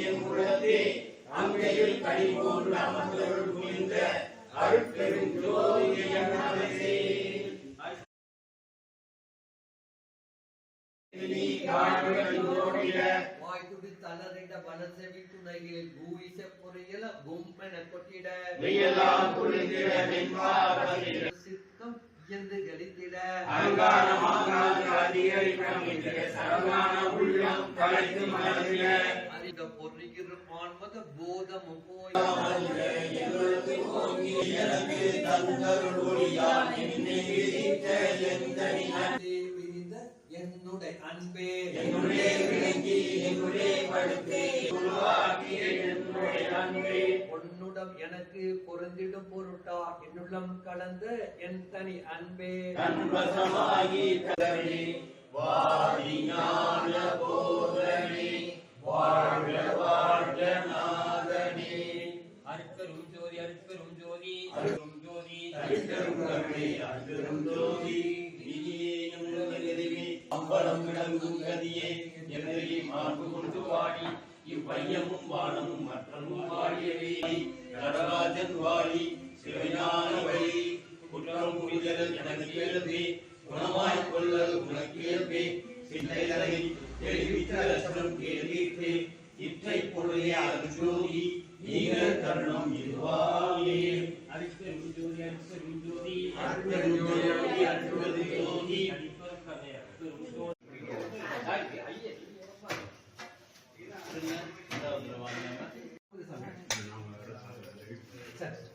என் உள்ளத்தே அங்கையில் கனி போன்று அமர்ந்தருள் புரிந்த அருட்பெரும் ஜோதி அண்ணாமலே நீ காண்பதோடிய வாய்த்துடி தளரிட வனசெவி துணையில் பூயிச பொறியல பொம்மென கொட்டிட. மெய்யெல்லாம் குளிர்ந்திட வெண்பாவதில் சித்தம் இயந்து கழித்திட அலங்காரமாக அதிகரிக்கம் என்ற சரவான உள்ளம் கலைத்து போதமும் போய் எங்களுக்கு ஓங்கி எனக்கு தந்தருள் என்னை என்னுடைய அன்பே என்னுடைய விளங்கி என்னுடைய படுத்து உருவாக்கிய உன்னுடம் எனக்கு பொருந்திடும் பொருட்டா? என்னுள்ளம் கலந்த என் தனி அன்பே. தன்வசமாகி கதறி வாடி ஞான போதனே வாழ்க வாழ்க நாதனே. அருட்பெரும் ஜோதி அருட்பெரும் ஜோதி. அருட்பெரும் ஜோதி அருட்பெரும் கருணை அருட்பெரும் ஜோதி. நீயே எங்கள் எதிரி அம்பலம் விளங்கும் கதியே. எங்களை மார்பு கொண்டு வாடி இவ்வையமும் வானமும் மற்றமும் வாழியவே உனக்கியல்பி குணமாய் கொள்ளல் உனக்கியல்பி சிந்தைகளை தெளிவித்த லட்சணம் கேள்விக்கு இற்றை பொருளே அதன் ஜோதி நீங்கள் தருணம் இதுவாகவே அரித்தரும் ஜோதி அரித்தரும் ஜோதி அரித்தரும் ஜோதி அரித்தரும் ஜோதி Thank.